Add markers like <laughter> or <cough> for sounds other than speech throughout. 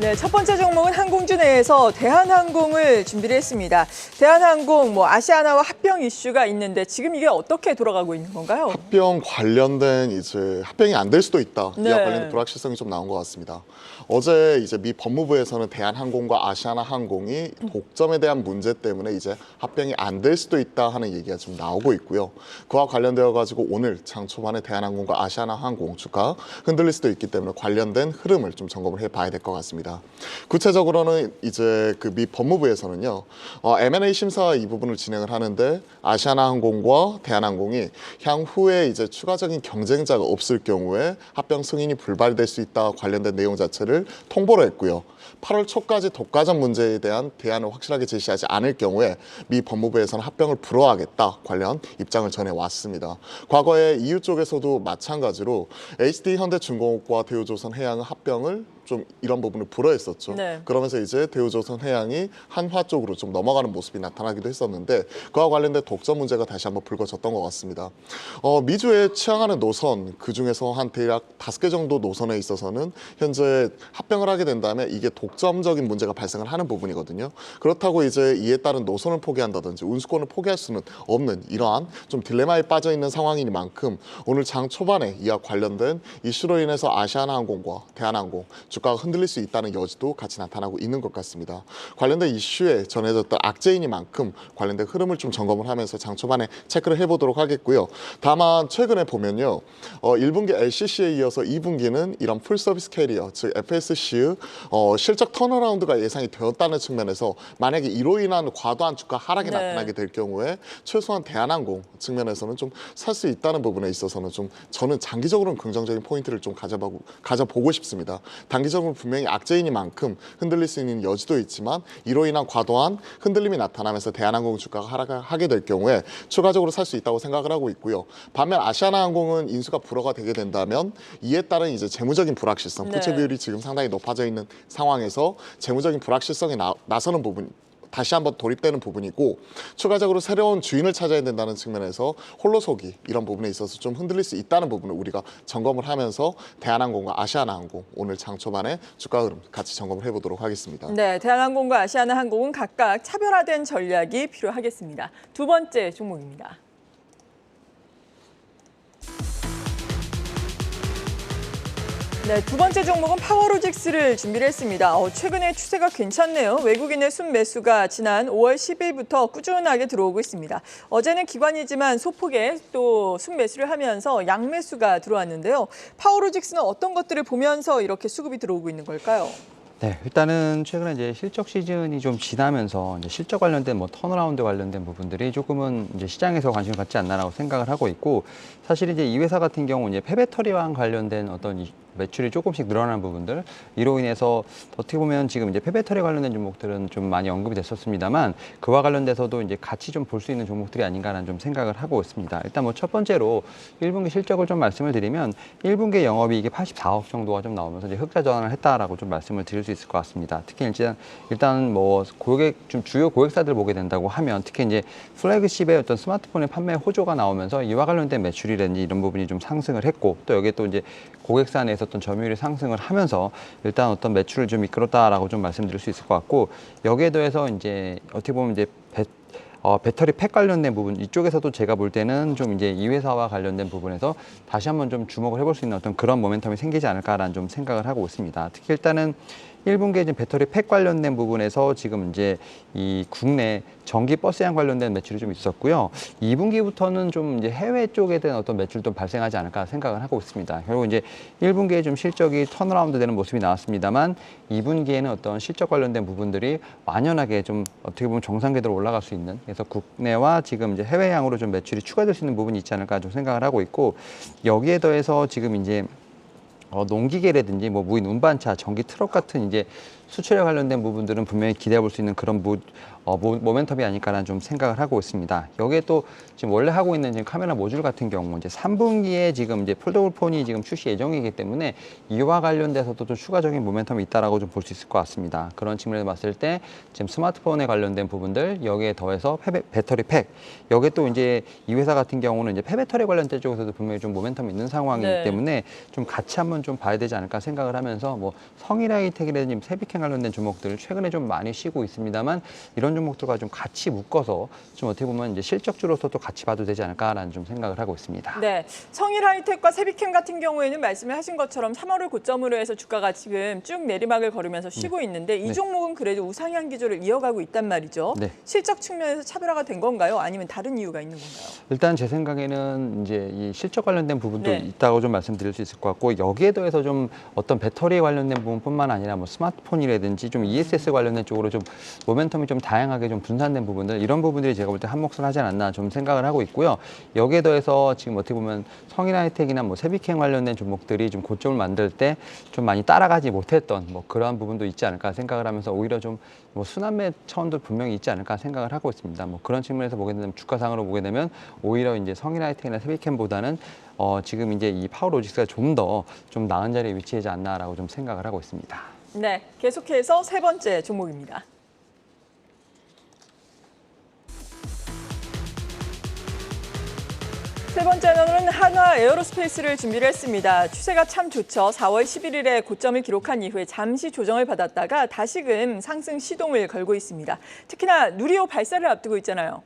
네, 첫 번째 종목은 항공주 내에서 대한항공을 준비를 했습니다. 대한항공, 뭐 아시아나와 합병 이슈가 있는데 지금 이게 어떻게 돌아가고 있는 건가요? 합병 관련된 이제 합병이 안 될 수도 있다. 네. 이와 관련된 불확실성이 좀 나온 것 같습니다. 어제 이제 미 법무부에서는 대한항공과 아시아나 항공이 독점에 대한 문제 때문에 이제 합병이 안 될 수도 있다 하는 얘기가 좀 나오고 있고요. 그와 관련되어 가지고 오늘 장 초반에 대한항공과 아시아나 항공 주가 흔들릴 수도 있기 때문에 관련된 흐름을 좀 점검을 해봐야 될 것 같습니다. 구체적으로는 이제 그 미 법무부에서는요, 어, M&A 심사 이 부분을 진행을 하는데 아시아나항공과 대한항공이 향후에 이제 추가적인 경쟁자가 없을 경우에 합병 승인이 불발될 수 있다 관련된 내용 자체를 통보를 했고요. 8월 초까지 독과점 문제에 대한 대안을 확실하게 제시하지 않을 경우에 미 법무부에서는 합병을 불허하겠다 관련 입장을 전해 왔습니다. 과거에 EU 쪽에서도 마찬가지로 HD 현대중공업과 대우조선 해양의 합병을 좀 이런 부분을 불허했었죠. 네. 그러면서 이제 대우조선 해양이 한화 쪽으로 좀 넘어가는 모습이 나타나기도 했었는데 그와 관련된 독점 문제가 다시 한번 불거졌던 것 같습니다. 어, 미주에 취항하는 노선 그 중에서 한 대략 다섯 개 정도 노선에 있어서는 현재 합병을 하게 된다면 이게 독점적인 문제가 발생을 하는 부분이거든요. 그렇다고 이제 이에 따른 노선을 포기한다든지 운수권을 포기할 수는 없는 이러한 좀 딜레마에 빠져 있는 상황이니만큼 오늘 장 초반에 이와 관련된 이슈로 인해서 아시아나항공과 대한항공 주 가가 흔들릴 수 있다는 여지도 같이 나타나고 있는 것 같습니다. 관련된 이슈에 전해졌던 악재이니만큼 관련된 흐름을 좀 점검을 하면서 장 초반에 체크를 해보도록 하겠고요. 다만 최근에 보면요, 어, 1분기 LCC에 이어서 2분기는 이런 풀서비스 캐리어 즉 FSC의 어, 실적 턴어라운드가 예상이 되었다는 측면에서 만약에 이로 인한 과도한 주가 하락이 네. 나타나게 될 경우에 최소한 대한항공 측면에서는 좀 살 수 있다는 부분에 있어서는 좀 저는 장기적으로는 긍정적인 포인트를 좀 가져보고 가져보고 싶습니다. 단기 적으로 분명히 악재이니만큼 흔들릴 수 있는 여지도 있지만 이로 인한 과도한 흔들림이 나타나면서 대한항공 주가가 하락하게 될 경우에 추가적으로 살 수 있다고 생각을 하고 있고요. 반면 아시아나항공은 인수가 불허가 되게 된다면 이에 따른 이제 재무적인 불확실성, 네. 부채 비율이 지금 상당히 높아져 있는 상황에서 재무적인 불확실성이 나, 나서는 부분. 다시 한번 도입되는 부분이고 추가적으로 새로운 주인을 찾아야 된다는 측면에서 홀로서기 이런 부분에 있어서 좀 흔들릴 수 있다는 부분을 우리가 점검을 하면서 대한항공과 아시아나항공 오늘 장 초반에 주가 흐름 같이 점검을 해보도록 하겠습니다. 네, 대한항공과 아시아나항공은 각각 차별화된 전략이 필요하겠습니다. 두 번째 종목입니다. 네, 두 번째 종목은 파워로직스를 준비를 했습니다. 어, 최근에 추세가 괜찮네요. 외국인의 순매수가 지난 5월 10일부터 꾸준하게 들어오고 있습니다. 어제는 기관이지만 소폭의 또 순매수를 하면서 양매수가 들어왔는데요. 파워로직스는 어떤 것들을 보면서 이렇게 수급이 들어오고 있는 걸까요? 네, 일단은 최근에 이제 실적 시즌이 좀 지나면서 이제 실적 관련된 뭐 턴어라운드 관련된 부분들이 조금은 이제 시장에서 관심을 갖지 않나라고 생각을 하고 있고 사실 이제 이 회사 같은 경우 이제 폐배터리와 관련된 어떤 이 매출이 조금씩 늘어나는 부분들 이로 인해서 어떻게 보면 지금 이제 폐배터리 관련된 종목들은 좀 많이 언급이 됐었습니다만 그와 관련돼서도 이제 같이 좀 볼 수 있는 종목들이 아닌가라는 좀 생각을 하고 있습니다. 일단 뭐 첫 번째로 1분기 실적을 좀 말씀을 드리면 1분기 영업이익이 84억 정도가 좀 나오면서 이제 흑자 전환을 했다라고 좀 말씀을 드릴 수 있을 것 같습니다. 특히 일단 일단 뭐 고객 좀 주요 고객사들 보게 된다고 하면 특히 이제 플래그십의 어떤 스마트폰의 판매 호조가 나오면서 이와 관련된 매출이라든지 이런 부분이 좀 상승을 했고 또 여기에 또 이제 고객사 내에서 어떤 점유율이 상승을 하면서 일단 어떤 매출을 좀 이끌었다라고 좀 말씀드릴 수 있을 것 같고 여기에 더해서 이제 어떻게 보면 이제 배, 어, 배터리 팩 관련된 부분 이쪽에서도 제가 볼 때는 좀 이제 이 회사와 관련된 부분에서 다시 한번 좀 주목을 해볼 수 있는 어떤 그런 모멘텀이 생기지 않을까라는 좀 생각을 하고 있습니다. 특히 일단은 1분기에 지금 배터리 팩 관련된 부분에서 지금 이제 이 국내 전기 버스양 관련된 매출이 좀 있었고요. 2분기부터는 좀 이제 해외 쪽에 대한 어떤 매출도 발생하지 않을까 생각을 하고 있습니다. 결국 이제 1분기에 좀 실적이 턴어라운드 되는 모습이 나왔습니다만 2분기에는 어떤 실적 관련된 부분들이 완연하게 좀 어떻게 보면 정상 궤도로 올라갈 수 있는 그래서 국내와 지금 이제 해외양으로 좀 매출이 추가될 수 있는 부분이 있지 않을까 좀 생각을 하고 있고 여기에 더해서 지금 이제 어, 농기계라든지 뭐 무인 운반차, 전기 트럭 같은 이제 수출에 관련된 부분들은 분명히 기대해 볼 수 있는 그런 모, 어, 모, 모멘텀이 아닐까라는 좀 생각을 하고 있습니다. 여기에 또 지금 원래 하고 있는 지금 카메라 모듈 같은 경우 이제 3분기에 지금 이제 폴더블 폰이 지금 출시 예정이기 때문에 이와 관련돼서도 좀 추가적인 모멘텀이 있다라고 좀 볼 수 있을 것 같습니다. 그런 측면에서 봤을 때 지금 스마트폰에 관련된 부분들 여기에 더해서 폐, 배터리 팩 여기에 또 이제 이 회사 같은 경우는 이제 폐배터리 관련된 쪽에서도 분명히 좀 모멘텀이 있는 상황이기 네. 때문에 좀 같이 한번 좀 봐야 되지 않을까 생각을 하면서 뭐 성일하이텍이라든지 세비캔 관련된 종목들을 최근에 좀 많이 쉬고 있습니다만 이런 종목들과 좀 같이 묶어서 좀 어떻게 보면 이제 실적주로서도 같이 봐도 되지 않을까라는 좀 생각을 하고 있습니다. 네, 성일 하이텍과 세비캠 같은 경우에는 말씀을 하신 것처럼 3월을 고점으로 해서 주가가 지금 쭉 내리막을 걸으면서 쉬고 있는데 이 네. 종목은 그래도 우상향 기조를 이어가고 있단 말이죠. 네. 실적 측면에서 차별화가 된 건가요? 아니면 다른 이유가 있는 건가요? 일단 제 생각에는 이제 이 실적 관련된 부분도 네. 있다고 좀 말씀드릴 수 있을 것 같고 여기에 더해서 좀 어떤 배터리에 관련된 부분뿐만 아니라 뭐 스마트폰이라든지 좀 ESS 관련된 쪽으로 좀 모멘텀이 좀 다양 하게 좀 분산된 부분들 이런 부분들이 제가 볼 때 한몫을 하지 않았나 좀 생각을 하고 있고요. 여기에 더해서 지금 어떻게 보면 성인 하이텍이나 뭐 세비캠 관련된 종목들이 좀 고점을 만들 때 좀 많이 따라가지 못했던 뭐 그러한 부분도 있지 않을까 생각을 하면서 오히려 좀 뭐 순환매 차원도 분명히 있지 않을까 생각을 하고 있습니다. 뭐 그런 측면에서 보게 되면 주가상으로 보게 되면 오히려 이제 성인 하이텍이나 세비캠보다는 어 지금 이제 이 파워 로직스가 좀 더좀 나은 자리에 위치하지 않나라고 좀 생각을 하고 있습니다. 네, 계속해서 세 번째 종목입니다. 세 번째는 한화 에어로스페이스를 준비를 했습니다. 추세가 참 좋죠. 4월 11일에 고점을 기록한 이후에 잠시 조정을 받았다가 다시금 상승 시동을 걸고 있습니다. 특히나 누리호 발사를 앞두고 있잖아요.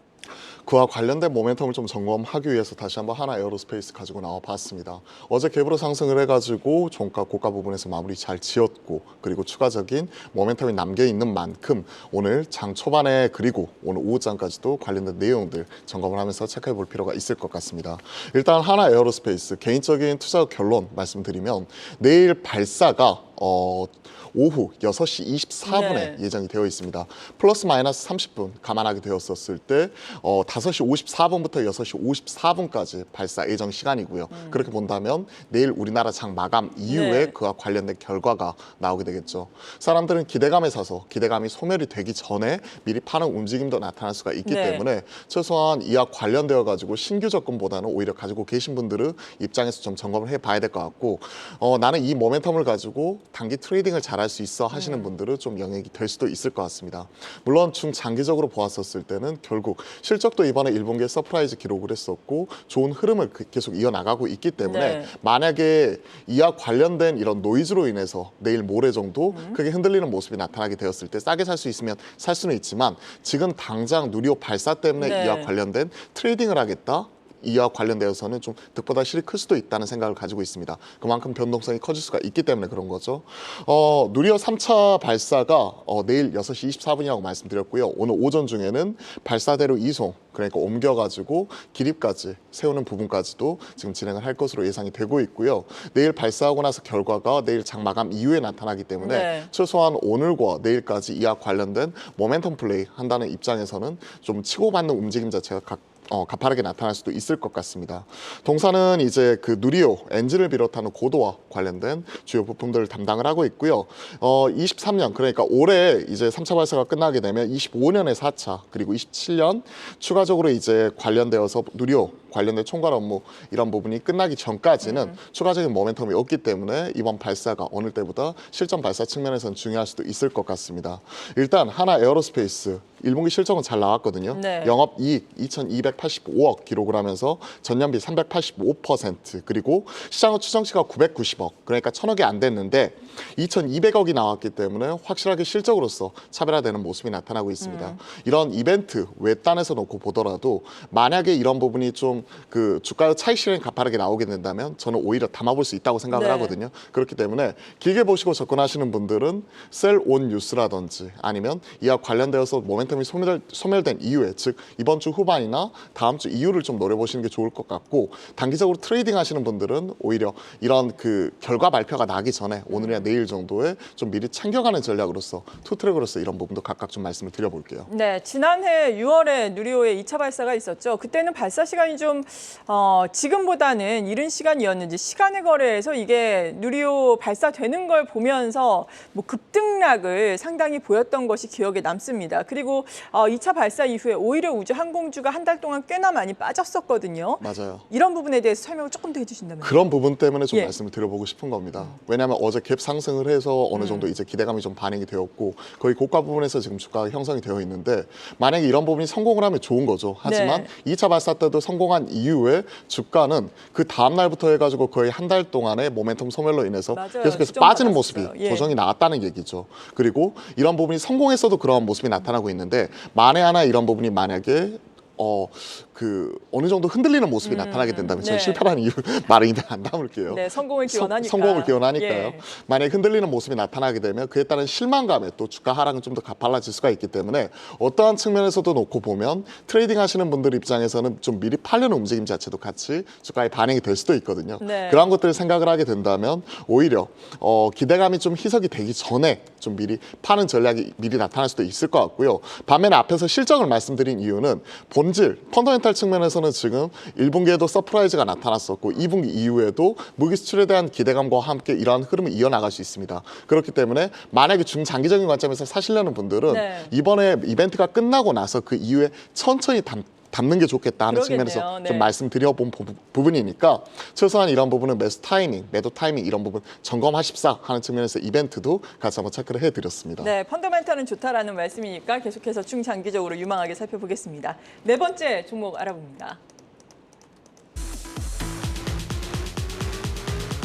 그와 관련된 모멘텀을 좀 점검하기 위해서 다시 한번 하나 에어로스페이스 가지고 나와 봤습니다. 어제 갭으로 상승을 해가지고 종가 고가 부분에서 마무리 잘 지었고 그리고 추가적인 모멘텀이 남겨 있는 만큼 오늘 장 초반에 그리고 오늘 오후장까지도 관련된 내용들 점검을 하면서 체크해 볼 필요가 있을 것 같습니다. 일단 하나 에어로스페이스 개인적인 투자 결론 말씀드리면 내일 발사가 어, 오후 6시 24분에 네. 예정이 되어 있습니다. 플러스 마이너스 30분 감안하게 되었었을 때 어, 5시 54분부터 6시 54분까지 발사 예정 시간이고요. 그렇게 본다면 내일 우리나라 장 마감 이후에 네. 그와 관련된 결과가 나오게 되겠죠. 사람들은 기대감에 사서 기대감이 소멸이 되기 전에 미리 파는 움직임도 나타날 수가 있기 네. 때문에 최소한 이와 관련되어 가지고 신규 접근보다는 오히려 가지고 계신 분들은 입장에서 좀 점검을 해봐야 될 것 같고 어, 나는 이 모멘텀을 가지고 단기 트레이딩을 잘할 수 있어 하시는 분들은 좀 영향이 될 수도 있을 것 같습니다. 물론 중장기적으로 보았었을 때는 결국 실적도 이번에 1분기에 서프라이즈 기록을 했었고 좋은 흐름을 그- 계속 이어나가고 있기 때문에 네. 만약에 이와 관련된 이런 노이즈로 인해서 내일 모레 정도 크게 흔들리는 모습이 나타나게 되었을 때 싸게 살 수 있으면 살 수는 있지만 지금 당장 누리호 발사 때문에 네. 이와 관련된 트레이딩을 하겠다. 이와 관련되어서는 좀 득보다 실이 클 수도 있다는 생각을 가지고 있습니다. 그만큼 변동성이 커질 수가 있기 때문에 그런 거죠. 어, 누리호 3차 발사가 어, 내일 6시 24분이라고 말씀드렸고요. 오늘 오전 중에는 발사대로 이송, 그러니까 옮겨가지고 기립까지 세우는 부분까지도 지금 진행을 할 것으로 예상이 되고 있고요. 내일 발사하고 나서 결과가 내일 장 마감 이후에 나타나기 때문에 네. 최소한 오늘과 내일까지 이와 관련된 모멘텀 플레이 한다는 입장에서는 좀 치고받는 움직임 자체가 각 어, 가파르게 나타날 수도 있을 것 같습니다. 동사는 이제 그 누리호 엔진을 비롯하는 고도와 관련된 주요 부품들을 담당을 하고 있고요. 어, 23년 그러니까 올해 이제 3차 발사가 끝나게 되면 25년에 4차 그리고 27년 추가적으로 이제 관련되어서 누리호 관련된 총괄 업무 이런 부분이 끝나기 전까지는 추가적인 모멘텀이 없기 때문에 이번 발사가 어느 때보다 실전 발사 측면에서는 중요할 수도 있을 것 같습니다. 일단 하나 에어로스페이스 1분기 실적은 잘 나왔거든요. 네. 영업이익 2,285억 기록을 하면서 전년비 385% 그리고 시장의 추정치가 990억 그러니까 천억이 안 됐는데 2,200억이 나왔기 때문에 확실하게 실적으로서 차별화되는 모습이 나타나고 있습니다. 음. 이런 이벤트 외딴에서 놓고 보더라도 만약에 이런 부분이 좀그 주가의 차익 실현이 가파르게 나오게 된다면 저는 오히려 담아볼 수 있다고 생각을 네. 하거든요. 그렇기 때문에 길게 보시고 접근하시는 분들은 셀 온 뉴스라든지 아니면 이와 관련되어서 모멘텀이 소멸, 소멸된 이후에 즉 이번 주 후반이나 다음 주 이후를 좀 노려보시는 게 좋을 것 같고 단기적으로 트레이딩 하시는 분들은 오히려 이런 그 결과 발표가 나기 전에 오늘이나 내일 정도에 좀 미리 챙겨가는 전략으로서 투트랙으로서 이런 부분도 각각 좀 말씀을 드려볼게요. 네, 지난해 6월에 누리호의 2차 발사가 있었죠. 그때는 발사 시간이 좀좀 어, 지금보다는 이른 시간이었는지 시간의 거래에서 이게 누리호 발사되는 걸 보면서 뭐 급등락을 상당히 보였던 것이 기억에 남습니다. 그리고 어, 2차 발사 이후에 오히려 우주 항공주가 한 달 동안 꽤나 많이 빠졌었거든요. 맞아요. 이런 부분에 대해서 설명을 조금 더 해주신다면. 그런 부분 때문에 좀 예. 말씀을 드려보고 싶은 겁니다. 왜냐하면 어제 갭 상승을 해서 어느 음. 정도 이제 기대감이 좀 반영이 되었고 거의 고가 부분에서 지금 주가가 형성이 되어 있는데 만약에 이런 부분이 성공을 하면 좋은 거죠. 하지만 네. 2차 발사 때도 성공한 이후에 주가는 그 다음 날부터 해가지고 거의 한 달 동안의 모멘텀 소멸로 인해서 맞아요. 계속해서 빠지는. 모습이 예. 조정이 나왔다는 얘기죠. 그리고 이런 부분이 성공했어도 그러한 모습이 나타나고 있는데 만에 하나 이런 부분이 만약에 어 그 어느 정도 흔들리는 모습이 나타나게 된다면 저는 네. 실패라는 이유 <laughs> 말을 이제 안 담을게요. 네, 성공을 기원하니까. 성, 공을 기원하니까요. 예. 만약에 흔들리는 모습이 나타나게 되면 그에 따른 실망감에 또 주가 하락은 좀 더 가팔라질 수가 있기 때문에 어떠한 측면에서도 놓고 보면 트레이딩 하시는 분들 입장에서는 좀 미리 팔려는 움직임 자체도 같이 주가에 반영이 될 수도 있거든요. 네. 그런 것들을 생각을 하게 된다면 오히려 어, 기대감이 좀 희석이 되기 전에 좀 미리 파는 전략이 미리 나타날 수도 있을 것 같고요. 반면에 앞에서 실적을 말씀드린 이유는 본 질, 펀더멘탈 측면에서는 지금 1분기에도 서프라이즈가 나타났었고 2분기 이후에도 무기 수출에 대한 기대감과 함께 이러한 흐름을 이어나갈 수 있습니다. 그렇기 때문에 만약에 중장기적인 관점에서 사시려는 분들은 네. 이번에 이벤트가 끝나고 나서 그 이후에 천천히 담, 담는 게 좋겠다 하는 그러겠네요. 측면에서 네. 좀 말씀드려본 부, 부분이니까 최소한 이런 부분은 매수 타이밍, 매도 타이밍 이런 부분 점검하십사 하는 측면에서 이벤트도 같이 한번 체크를 해드렸습니다. 네, 펀더멘탈은 좋다라는 말씀이니까 계속해서 중장기적으로 유망하게 살펴보겠습니다. 네 번째 종목 알아봅니다.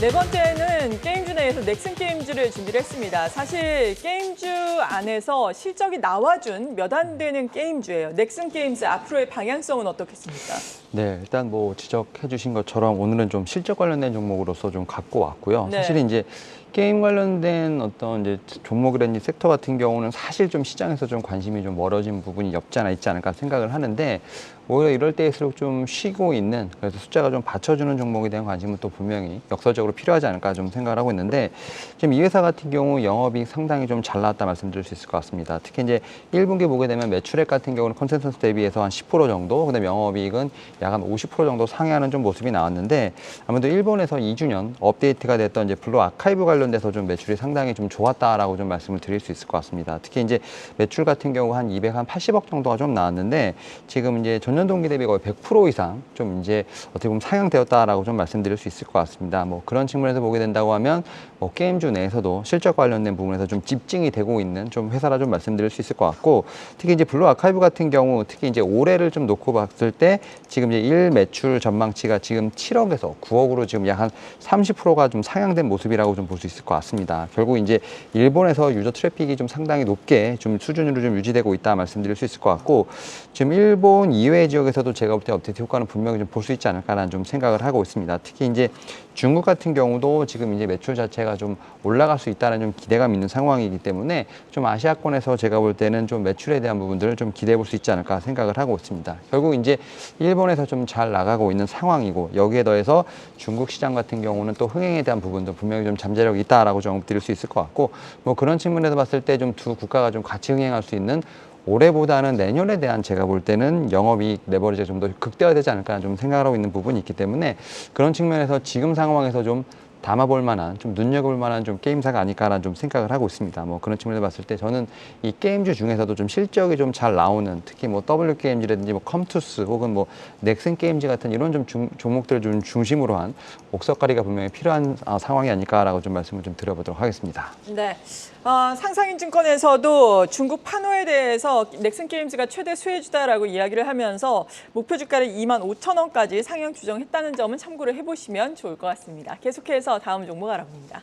네 번째는 게임주 내에서 넥슨 게임즈를 준비를 했습니다. 사실 게임주 안에서 실적이 나와준 몇 안 되는 게임주예요. 넥슨 게임즈 앞으로의 방향성은 어떻겠습니까? 네, 일단 뭐 지적해 주신 것처럼 오늘은 좀 실적 관련된 종목으로서 좀 갖고 왔고요. 네. 사실 이제 게임 관련된 어떤 이제 종목이라든지 섹터 같은 경우는 사실 좀 시장에서 좀 관심이 좀 멀어진 부분이 없지 않아 있지 않을까 생각을 하는데 오히려 이럴 때일수록 좀 쉬고 있는 그래서 숫자가 좀 받쳐주는 종목에 대한 관심은 또 분명히 역설적으로 필요하지 않을까 좀 생각을 하고 있는데 지금 이 회사 같은 경우 영업이 상당히 좀 잘 나왔다 말씀드릴 수 있을 것 같습니다. 특히 이제 1분기 보게 되면 매출액 같은 경우는 컨센서스 대비해서 한 10% 정도, 그다음에 영업이익은 약 한 50% 정도 상회하는 좀 모습이 나왔는데 아무래도 일본에서 2주년 업데이트가 됐던 이제 블루 아카이브 관련돼서 좀 매출이 상당히 좀 좋았다라고 좀 말씀을 드릴 수 있을 것 같습니다. 특히 이제 매출 같은 경우 한 280억 정도가 좀 나왔는데 지금 이제 전년 동기 대비 거의 100% 이상 좀 이제 어떻게 보면 상향되었다라고 좀 말씀드릴 수 있을 것 같습니다. 뭐 그런 측면에서 보게 된다고 하면 뭐 게임주 내에서도 실적 관련된 부분에서 좀 집중이 되고 있는 좀 회사라 좀 말씀드릴 수 있을 것 같고 특히 이제 블루 아카이브 같은 경우 특히 이제 올해를 좀 놓고 봤을 때 지금 이제 일 매출 전망치가 지금 7억에서 9억으로 지금 약 한 30%가 좀 상향된 모습이라고 좀 볼 수 있을 것 같습니다. 결국 이제 일본에서 유저 트래픽이 좀 상당히 높게 좀 수준으로 좀 유지되고 있다 말씀드릴 수 있을 것 같고 지금 일본 이외 지역에서도 제가 볼 때 업데이트 효과는 분명히 좀 볼 수 있지 않을까라는 좀 생각을 하고 있습니다. 특히 이제 중국 같은 경우도 지금 이제 매출 자체가 좀 올라갈 수 있다는 좀 기대감 있는 상황이기 때문에 좀 아시아권에서 제가 볼 때는 좀 매출에 대한 부분들을 좀 기대해 볼 수 있지 않을까 생각을 하고 있습니다. 결국 이제 일본에서 좀 잘 나가고 있는 상황이고 여기에 더해서 중국 시장 같은 경우는 또 흥행에 대한 부분도 분명히 좀 잠재력이 있다라고 좀 드릴 수 있을 것 같고 뭐 그런 측면에서 봤을 때 좀 두 국가가 좀 같이 흥행할 수 있는 올해보다는 내년에 대한 제가 볼 때는 영업이익 레버리지가 좀 더 극대화되지 않을까 좀 생각을 하고 있는 부분이 있기 때문에 그런 측면에서 지금 상황에서 좀 담아볼 만한 좀 눈여겨볼 만한 좀 게임사가 아닐까라는 좀 생각을 하고 있습니다. 뭐 그런 측면에서 봤을 때 저는 이 게임주 중에서도 좀 실적이 좀 잘 나오는 특히 뭐 W 게임즈라든지 뭐 컴투스 혹은 뭐 넥슨 게임즈 같은 이런 좀 중- 종목들을 좀 중심으로 한 옥석가리가 분명히 필요한 아, 상황이 아닐까라고 좀 말씀을 좀 드려보도록 하겠습니다. 네. 어, 상상인증권에서도 중국 판호에 대해서 넥슨 게임즈가 최대 수혜주다라고 이야기를 하면서 목표 주가를 2만 5천 원까지 상향 규정했다는 점은 참고를 해보시면 좋을 것 같습니다. 계속해서 다음 종목 알아봅니다.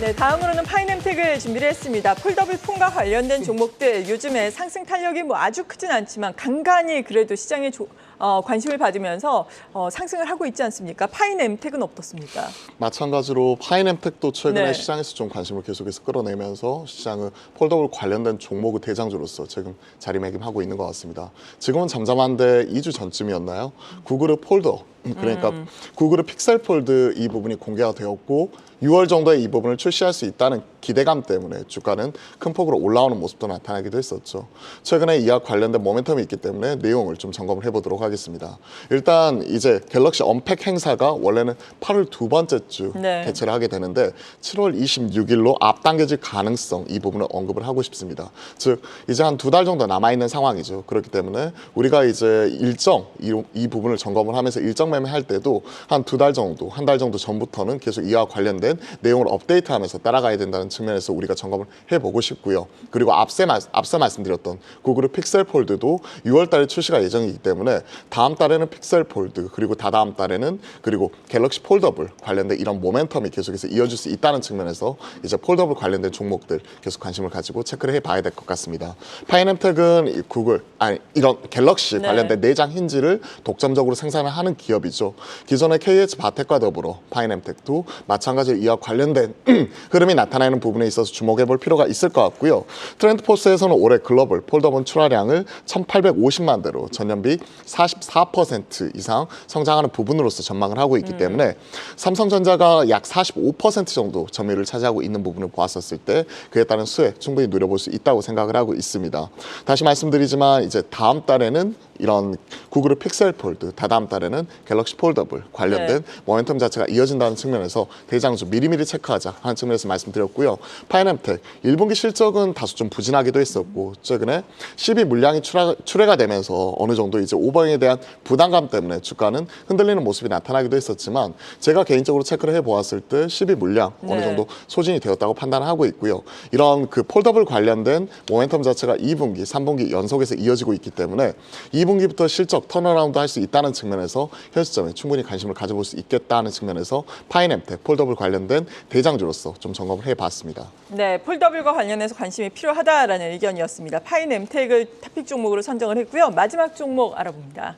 네, 다음으로는 파이nem텍을 준비를 했습니다. 폴더블 폰과 관련된 종목들 요즘에 상승 탄력이 뭐 아주 크진 않지만 간간히 그래도 시장에 조- 어, 관심을 받으면서 어, 상승을 하고 있지 않습니까? 파이nem텍은 어떻습니까? 마찬가지로 파이nem텍도 최근에 네. 시장에서 좀 관심을 계속해서 끌어내면서 시장을 폴더블 관련된 종목의 대장주로서 지금 자리매김하고 있는 것 같습니다. 지금은 잠잠한데 2주 전쯤이었나요? 구글의 폴더 그러니까 구글의 픽셀 폴드 이 부분이 공개가 되었고 6월 정도에 이 부분을 출시할 수 있다는 기대감 때문에 주가는 큰 폭으로 올라오는 모습도 나타나기도 했었죠. 최근에 이와 관련된 모멘텀이 있기 때문에 내용을 좀 점검을 해보도록 하겠습니다. 일단 이제 갤럭시 언팩 행사가 원래는 8월 두 번째 주 네. 개최를 하게 되는데 7월 26일로 앞당겨질 가능성 이 부분을 언급을 하고 싶습니다. 즉 이제 한 두 달 정도 남아 있는 상황이죠. 그렇기 때문에 우리가 이제 일정 이, 이 부분을 점검을 하면서 일정 매매할 때도 한 두 달 정도, 한 달 정도 전부터는 계속 이와 관련된 내용을 업데이트하면서 따라가야 된다는 측면에서 우리가 점검을 해보고 싶고요. 그리고 앞서, 말- 앞서 말씀드렸던 구글의 픽셀 폴드도 6월 달에 출시가 예정이기 때문에 다음 달에는 픽셀 폴드 그리고 다다음 달에는 그리고 갤럭시 폴더블 관련된 이런 모멘텀이 계속해서 이어질 수 있다는 측면에서 이제 폴더블 관련된 종목들 계속 관심을 가지고 체크를 해봐야 될 것 같습니다. 파이nem텍은 이 구글 아니 이런 갤럭시 네. 관련된 내장 힌지를 독점적으로 생산을 하는 기업이죠. 기존의 KH 바텍과 더불어 파이nem텍도 마찬가지로 이와 관련된 <clears throat> 흐름이 나타나는 부분에 있어서 주목해 볼 필요가 있을 것 같고요. 트렌드포스에서는 올해 글로벌 폴더본 출하량을 1,850만 대로 전년비 44% 이상 성장하는 부분으로서 전망을 하고 있기 때문에 삼성전자가 약 45% 정도 점유율을 차지하고 있는 부분을 보았었을 때 그에 따른 수혜 충분히 누려볼 수 있다고 생각을 하고 있습니다. 다시 말씀드리지만 이제 다음 달에는 이런 구글의 픽셀 폴드, 다다음 달에는 갤럭시 폴더블 관련된 네. 모멘텀 자체가 이어진다는 측면에서 대장주 미리미리 체크하자 하는 측면에서 말씀드렸고요. 파이nem텍 1분기 실적은 다소 좀 부진하기도 했었고 최근에 12 물량이 출하, 출회가 되면서 어느 정도 이제 오버행에 대한 부담감 때문에 주가는 흔들리는 모습이 나타나기도 했었지만 제가 개인적으로 체크를 해보았을 때 12 물량 어느 네. 정도 소진이 되었다고 판단을 하고 있고요. 이런 그 폴더블 관련된 모멘텀 자체가 2분기, 3분기 연속해서 이어지고 있기 때문에 2분기 부터 실적 턴어라운드 할 수 있다는 측면에서 현 시점에 충분히 관심을 가져볼 수 있겠다는 측면에서 파이nem텍 폴더블 관련된 대장주로서 좀 점검을 해봤습니다. 네, 폴더블과 관련해서 관심이 필요하다라는 의견이었습니다. 파이nem텍을 탑픽 종목으로 선정을 했고요. 마지막 종목 알아봅니다.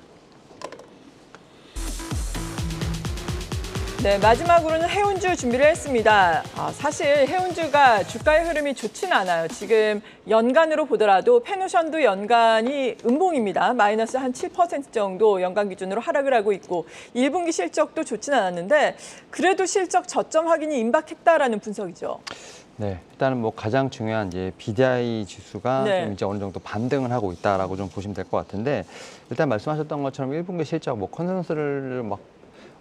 네, 마지막으로는 해운주 준비를 했습니다. 아, 사실 해운주가 주가의 흐름이 좋진 않아요. 지금 연간으로 보더라도 페노션도 연간이 음봉입니다. 마이너스 한 7% 정도 연간 기준으로 하락을 하고 있고 1분기 실적도 좋진 않았는데 그래도 실적 저점 확인이 임박했다라는 분석이죠. 네, 일단은 뭐 가장 중요한 이제 BDI 지수가 네. 좀 이제 어느 정도 반등을 하고 있다라고 좀 보시면 될 것 같은데 일단 말씀하셨던 것처럼 1분기 실적 뭐 컨센서스를 막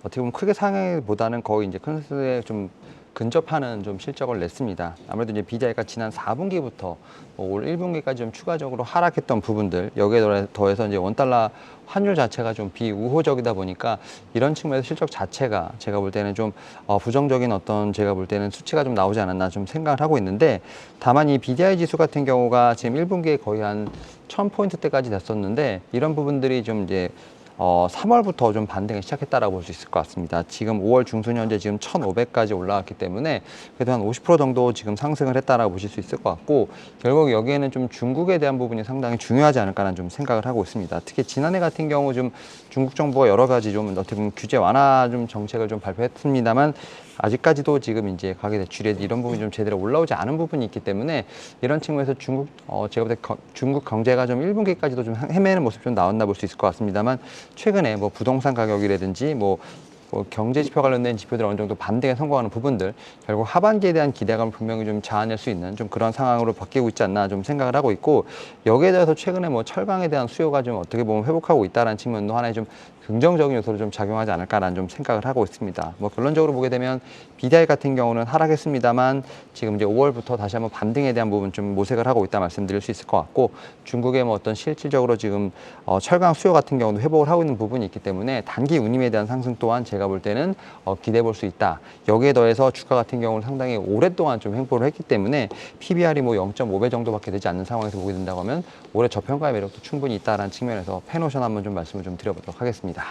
어떻게 보면 크게 상회보다는 거의 이제 컨센서스에 좀 근접하는 좀 실적을 냈습니다. 아무래도 이제 BDI가 지난 4분기부터 올 1분기까지 좀 추가적으로 하락했던 부분들 여기에 더해- 더해서 이제 원달러 환율 자체가 좀 비우호적이다 보니까 이런 측면에서 실적 자체가 제가 볼 때는 좀 어, 부정적인 어떤 제가 볼 때는 수치가 좀 나오지 않았나 좀 생각을 하고 있는데 다만 이 BDI 지수 같은 경우가 지금 1분기에 거의 한 1000포인트대까지 됐었는데 이런 부분들이 좀 이제 어, 3월부터 좀 반등을 시작했다라고 볼 수 있을 것 같습니다. 지금 5월 중순 현재 지금 1,500까지 올라왔기 때문에 그래도 한 50% 정도 지금 상승을 했다라고 보실 수 있을 것 같고 결국 여기에는 좀 중국에 대한 부분이 상당히 중요하지 않을까라는 좀 생각을 하고 있습니다. 특히 지난해 같은 경우 좀 중국 정부가 여러 가지 좀 어떻게 보면 규제 완화 좀 정책을 좀 발표했습니다만 아직까지도 지금 이제 가계 대출이 이런 부분이 좀 제대로 올라오지 않은 부분이 있기 때문에 이런 측면에서 중국 어 제가 볼 때 중국 경제가 좀 1분기까지도 좀 헤매는 모습 좀 나왔나 볼 수 있을 것 같습니다만 최근에 뭐 부동산 가격이라든지 뭐 뭐 경제 지표 관련된 지표들 어느 정도 반등에 성공하는 부분들 결국 하반기에 대한 기대감을 분명히 좀 자아낼 수 있는 좀 그런 상황으로 바뀌고 있지 않나 좀 생각을 하고 있고 여기에 대해서 최근에 뭐 철강에 대한 수요가 좀 어떻게 보면 회복하고 있다는 측면도 하나의 좀 긍정적인 요소로 좀 작용하지 않을까라는 좀 생각을 하고 있습니다. 뭐 결론적으로 보게 되면 BDI 같은 경우는 하락했습니다만 지금 이제 5월부터 다시 한번 반등에 대한 부분 좀 모색을 하고 있다 말씀드릴 수 있을 것 같고 중국의 뭐 어떤 실질적으로 지금 어, 철강 수요 같은 경우도 회복을 하고 있는 부분이 있기 때문에 단기 운임에 대한 상승 또한 제가 볼 때는 어, 기대해 볼 수 있다. 여기에 더해서 주가 같은 경우는 상당히 오랫동안 좀 횡보를 했기 때문에 PBR이 뭐 0.5배 정도밖에 되지 않는 상황에서 보게 된다고 하면 올해 저평가의 매력도 충분히 있다라는 측면에서 패노션 한번 좀 말씀을 좀 드려보도록 하겠습니다.